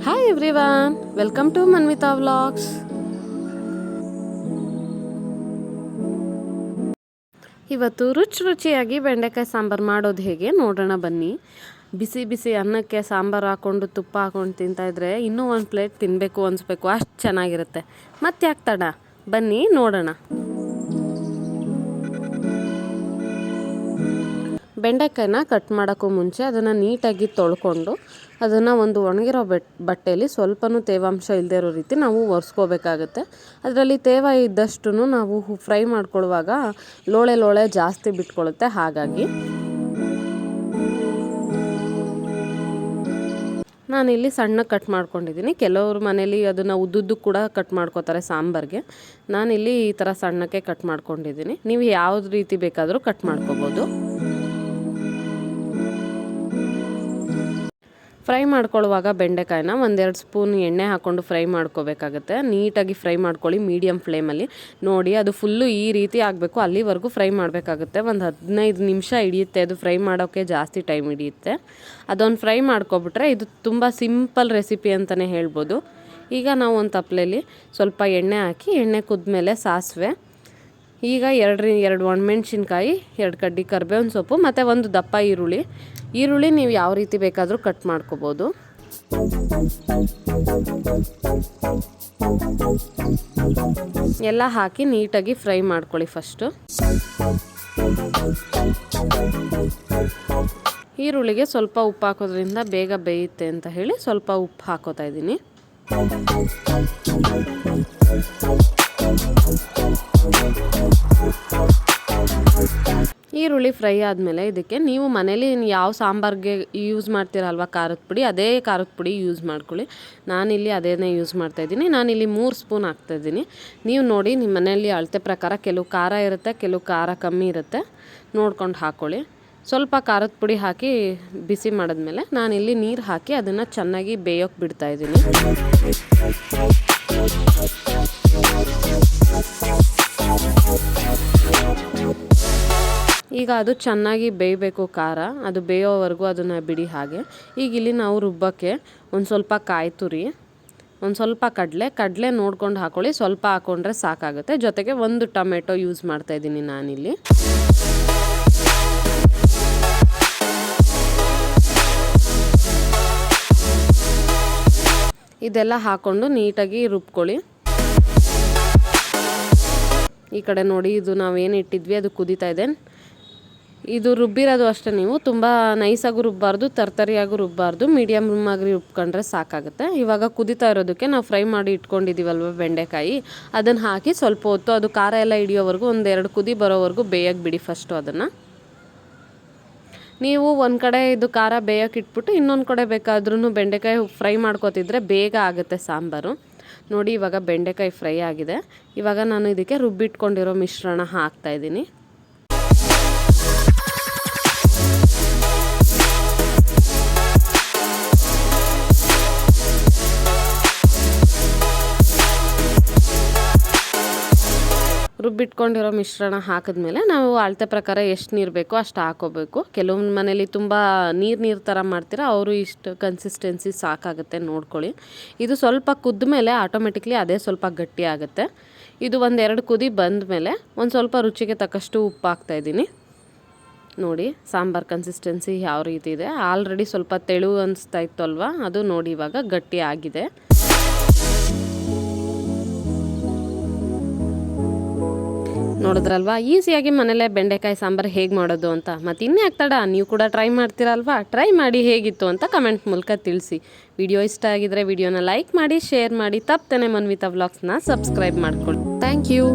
Hi everyone welcome to Manvita vlogs ಇವತ್ತು ರುಚಿ ರುಚಿಯಾಗಿ ಬೆಂಡೆಕಾಯಿ ಸಾಂಬಾರು ಮಾಡೋದು ಹೇಗೆ ನೋಡೋಣ ಬನ್ನಿ. ಬಿಸಿ ಬಿಸಿ ಅನ್ನಕ್ಕೆ ಸಾಂಬಾರು ಹಾಕ್ಕೊಂಡು ತುಪ್ಪ ಹಾಕ್ಕೊಂಡು ತಿಂತಾಯಿದ್ರೆ ಇನ್ನೂ ಒಂದು ಪ್ಲೇಟ್ ತಿನ್ನಬೇಕು ಅನಿಸ್ಬೇಕು, ಅಷ್ಟು ಚೆನ್ನಾಗಿರುತ್ತೆ. ಮತ್ತೆ ಯಾಕೆ ಬನ್ನಿ ನೋಡೋಣ. ಬೆಂಡೆಕಾಯಿನ ಕಟ್ ಮಾಡೋಕ್ಕೂ ಮುಂಚೆ ಅದನ್ನು ನೀಟಾಗಿ ತೊಳ್ಕೊಂಡು ಅದನ್ನು ಒಂದು ಒಣಗಿರೋ ಬೆಟ್ ಬಟ್ಟೆಯಲ್ಲಿ ಸ್ವಲ್ಪನೂ ತೇವಾಂಶ ಇಲ್ಲದೆ ಇರೋ ರೀತಿ ನಾವು ಒರೆಸ್ಕೋಬೇಕಾಗತ್ತೆ. ಅದರಲ್ಲಿ ತೇವ ಇದ್ದಷ್ಟು ನಾವು ಫ್ರೈ ಮಾಡ್ಕೊಳ್ಳುವಾಗ ಲೋಳೆ ಲೋಳೆ ಜಾಸ್ತಿ ಬಿಟ್ಕೊಳ್ಳುತ್ತೆ, ಹಾಗಾಗಿ. ನಾನಿಲ್ಲಿ ಸಣ್ಣ ಕಟ್ ಮಾಡ್ಕೊಂಡಿದ್ದೀನಿ. ಕೆಲವ್ರ ಮನೇಲಿ ಅದನ್ನು ಉದ್ದುದ್ದು ಕೂಡ ಕಟ್ ಮಾಡ್ಕೋತಾರೆ ಸಾಂಬಾರಿಗೆ. ನಾನಿಲ್ಲಿ ಈ ಥರ ಸಣ್ಣಕ್ಕೆ ಕಟ್ ಮಾಡ್ಕೊಂಡಿದ್ದೀನಿ. ನೀವು ಯಾವ ರೀತಿ ಬೇಕಾದರೂ ಕಟ್ ಮಾಡ್ಕೋಬೋದು. ಫ್ರೈ ಮಾಡ್ಕೊಳ್ಳುವಾಗ ಬೆಂಡೆಕಾಯಿನ ಒಂದೆರಡು ಸ್ಪೂನ್ ಎಣ್ಣೆ ಹಾಕ್ಕೊಂಡು ಫ್ರೈ ಮಾಡ್ಕೋಬೇಕಾಗತ್ತೆ. ನೀಟಾಗಿ ಫ್ರೈ ಮಾಡ್ಕೊಳ್ಳಿ ಮೀಡಿಯಮ್ ಫ್ಲೇಮಲ್ಲಿ. ನೋಡಿ, ಅದು ಫುಲ್ಲು ಈ ರೀತಿ ಆಗಬೇಕು. ಅಲ್ಲಿವರೆಗೂ ಫ್ರೈ ಮಾಡಬೇಕಾಗುತ್ತೆ. ಒಂದು ಹದಿನೈದು ನಿಮಿಷ ಹಿಡಿಯುತ್ತೆ. ಅದು ಫ್ರೈ ಮಾಡೋಕ್ಕೆ ಜಾಸ್ತಿ ಟೈಮ್ ಹಿಡಿಯುತ್ತೆ. ಅದೊಂದು ಫ್ರೈ ಮಾಡ್ಕೊಬಿಟ್ರೆ ಇದು ತುಂಬ ಸಿಂಪಲ್ ರೆಸಿಪಿ ಅಂತಲೇ ಹೇಳ್ಬೋದು. ಈಗ ನಾವು ಒಂದು ತಪ್ಪಲೆಯಲ್ಲಿ ಸ್ವಲ್ಪ ಎಣ್ಣೆ ಹಾಕಿ, ಎಣ್ಣೆ ಕುದ್ಮೇಲೆ ಸಾಸಿವೆ ಈಗ ಎರಡು ಎರಡು ಒಣಮೆಣ್ಸಿನ್ಕಾಯಿ, ಎರಡು ಕಡ್ಡಿ ಕರ್ಬೇವಿನ ಸೊಪ್ಪು, ಮತ್ತು ಒಂದು ದಪ್ಪ ಈರುಳ್ಳಿ. ಈರುಳ್ಳಿ ನೀವು ಯಾವ ರೀತಿ ಬೇಕಾದರೂ ಕಟ್ ಮಾಡ್ಕೋಬೋದು. ಎಲ್ಲ ಹಾಕಿ ನೀಟಾಗಿ ಫ್ರೈ ಮಾಡ್ಕೊಳ್ಳಿ ಫಸ್ಟು. ಈರುಳ್ಳಿಗೆ ಸ್ವಲ್ಪ ಉಪ್ಪು ಹಾಕೋದ್ರಿಂದ ಬೇಗ ಬೇಯುತ್ತೆ ಅಂತ ಹೇಳಿ ಸ್ವಲ್ಪ ಉಪ್ಪು ಹಾಕೋತಾ ಇದ್ದೀನಿ. ಈರುಳ್ಳಿ ಫ್ರೈ ಆದಮೇಲೆ ಇದಕ್ಕೆ ನೀವು ಮನೇಲಿ ಯಾವ ಸಾಂಬಾರಿಗೆ ಯೂಸ್ ಮಾಡ್ತೀರಲ್ವ ಖಾರದ ಪುಡಿ, ಅದೇ ಖಾರದ ಪುಡಿ ಯೂಸ್ ಮಾಡ್ಕೊಳ್ಳಿ. ನಾನಿಲ್ಲಿ ಅದೇನೇ ಯೂಸ್ ಮಾಡ್ತಾಯಿದ್ದೀನಿ ನಾನಿಲ್ಲಿ ಮೂರು ಸ್ಪೂನ್ ಹಾಕ್ತಾಯಿದ್ದೀನಿ ನೀವು ನೋಡಿ ನಿಮ್ಮ ಮನೆಯಲ್ಲಿ ಅಳತೆ ಪ್ರಕಾರ ಕೆಲವು ಖಾರ ಇರುತ್ತೆ, ಕೆಲವು ಖಾರ ಕಮ್ಮಿ ಇರುತ್ತೆ. ನೋಡ್ಕೊಂಡು ಹಾಕ್ಕೊಳ್ಳಿ ಸ್ವಲ್ಪ ಖಾರದ ಪುಡಿ ಹಾಕಿ ಬಿಸಿ ಮಾಡಿದ್ಮೇಲೆ ನಾನಿಲ್ಲಿ ನೀರು ಹಾಕಿ ಅದನ್ನು ಚೆನ್ನಾಗಿ ಬೇಯೋಕ್ಕೆ ಬಿಡ್ತಾಯಿದ್ದೀನಿ ಈಗ ಅದು ಚೆನ್ನಾಗಿ ಬೇಯಬೇಕು ಖಾರ. ಅದು ಬೇಯೋವರೆಗೂ ಅದನ್ನು ಬಿಡಿ ಹಾಗೆ. ಈಗ ಇಲ್ಲಿ ನಾವು ರುಬ್ಬಕ್ಕೆ ಒಂದು ಸ್ವಲ್ಪ ಕಾಯಿ ತುರಿ, ಒಂದು ಸ್ವಲ್ಪ ಕಡಲೆ. ಕಡಲೆ ನೋಡ್ಕೊಂಡು ಹಾಕೊಳ್ಳಿ. ಸ್ವಲ್ಪ ಹಾಕ್ಕೊಂಡ್ರೆ ಸಾಕಾಗುತ್ತೆ. ಜೊತೆಗೆ ಒಂದು ಟೊಮೆಟೊ ಯೂಸ್ ಮಾಡ್ತಾಯಿದ್ದೀನಿ ನಾನಿಲ್ಲಿ. ಇದೆಲ್ಲ ಹಾಕ್ಕೊಂಡು ನೀಟಾಗಿ ರುಬ್ಕೊಳ್ಳಿ. ಈ ಕಡೆ ನೋಡಿ, ಇದು ನಾವೇನು ಇಟ್ಟಿದ್ವಿ, ಅದು ಕುದೀತಾ ಇದೆ. ಇದು ರುಬ್ಬಿರೋದು ಅಷ್ಟೇ ನೀವು. ತುಂಬ ನೈಸಾಗೂ ರುಬ್ಬಾರ್ದು, ತರ್ತರಿಯಾಗೂ ರುಬ್ಬಾರ್ದು. ಮೀಡಿಯಮ್ ಆಗಿ ರುಬ್ಕೊಂಡ್ರೆ ಸಾಕಾಗುತ್ತೆ. ಇವಾಗ ಕುದಿತಾ ಇರೋದಕ್ಕೆ ನಾವು ಫ್ರೈ ಮಾಡಿ ಇಟ್ಕೊಂಡಿದ್ದೀವಲ್ವ ಬೆಂಡೆಕಾಯಿ. ಅದನ್ನು ಹಾಕಿ ಸ್ವಲ್ಪ ಹೊತ್ತು ಅದು ಖಾರ ಎಲ್ಲ ಹಿಡಿಯೋವರೆಗೂ ಒಂದೆರಡು ಕುದಿ ಬರೋವರೆಗೂ ಬೇಯಕ್ಕೆ ಬಿಡಿ ಫಸ್ಟು ಅದನ್ನು. ನೀವು ಒಂದು ಕಡೆ ಇದು ಖಾರ ಬೇಯಕ್ಕೆ ಇಟ್ಬಿಟ್ಟು ಇನ್ನೊಂದು ಕಡೆ ಬೇಕಾದ್ರೂ ಬೆಂಡೆಕಾಯಿ ಫ್ರೈ ಮಾಡ್ಕೋತಿದ್ರೆ ಬೇಗ ಆಗುತ್ತೆ ಸಾಂಬಾರು. ನೋಡಿ ಇವಾಗ ಬೆಂಡೆಕಾಯಿ ಫ್ರೈ ಆಗಿದೆ. ಇವಾಗ ನಾನು ಇದಕ್ಕೆ ರುಬ್ಬಿಟ್ಕೊಂಡಿರೋ ಮಿಶ್ರಣ ಹಾಕ್ತಾಯಿದ್ದೀನಿ ರುಬ್ಬಿಟ್ಕೊಂಡಿರೋ ಮಿಶ್ರಣ ಹಾಕಿದ್ಮೇಲೆ ನಾವು ಅಳತೆ ಪ್ರಕಾರ ಎಷ್ಟು ನೀರು ಬೇಕೋ ಅಷ್ಟು ಹಾಕೋಬೇಕು. ಕೆಲವೊಂದು ಮನೇಲಿ ತುಂಬ ನೀರು ನೀರು ಥರ ಮಾಡ್ತೀರಾ, ಅವರು ಇಷ್ಟು ಕನ್ಸಿಸ್ಟೆನ್ಸಿ ಸಾಕಾಗುತ್ತೆ ನೋಡ್ಕೊಳ್ಳಿ. ಇದು ಸ್ವಲ್ಪ ಕುದ್ದ ಮೇಲೆ ಆಟೋಮೆಟಿಕ್ಲಿ ಅದೇ ಸ್ವಲ್ಪ ಗಟ್ಟಿ ಆಗುತ್ತೆ. ಇದು ಒಂದೆರಡು ಕುದಿ ಬಂದ ಮೇಲೆ ಒಂದು ಸ್ವಲ್ಪ ರುಚಿಗೆ ತಕ್ಕಷ್ಟು ಉಪ್ಪು ಹಾಕ್ತಾಯಿದ್ದೀನಿ ನೋಡಿ, ಸಾಂಬಾರು ಕನ್ಸಿಸ್ಟೆನ್ಸಿ ಯಾವ ರೀತಿ ಇದೆ. ಆಲ್ರೆಡಿ ಸ್ವಲ್ಪ ತೆಳು ಅನಿಸ್ತಾ ಇತ್ತು ಅಲ್ವಾ ಅದು ನೋಡಿ ಇವಾಗ ಗಟ್ಟಿ ಆಗಿದೆ. ನೋಡಿದ್ರಲ್ವಾ? ಈಸಿಯಾಗಿ ಮನೇಲೆ ಬೆಂಡೆಕಾಯಿ, ಸಾಂಬಾರು ಹೇಗೆ ಮಾಡೋದು ಅಂತ. ಮತ್ತು ಇನ್ನೇ ಆಗ್ತಾಡ, ನೀವು ಕೂಡ ಟ್ರೈ ಮಾಡ್ತೀರಲ್ವಾ? ಟ್ರೈ ಮಾಡಿ ಹೇಗಿತ್ತು ಅಂತ ಕಮೆಂಟ್ ಮೂಲಕ ತಿಳಿಸಿ. ವಿಡಿಯೋ ಇಷ್ಟ ಆಗಿದ್ರೆ ವಿಡಿಯೋನ ಲೈಕ್ ಮಾಡಿ, ಶೇರ್ ಮಾಡಿ ತಪ್ಪನೆ ಮನ್ವಿತಾ ವ್ಲಾಗ್ಸ್ನ ಸಬ್ಸ್ಕ್ರೈಬ್ ಮಾಡ್ಕೊಳ್ಳಿ. Thank you.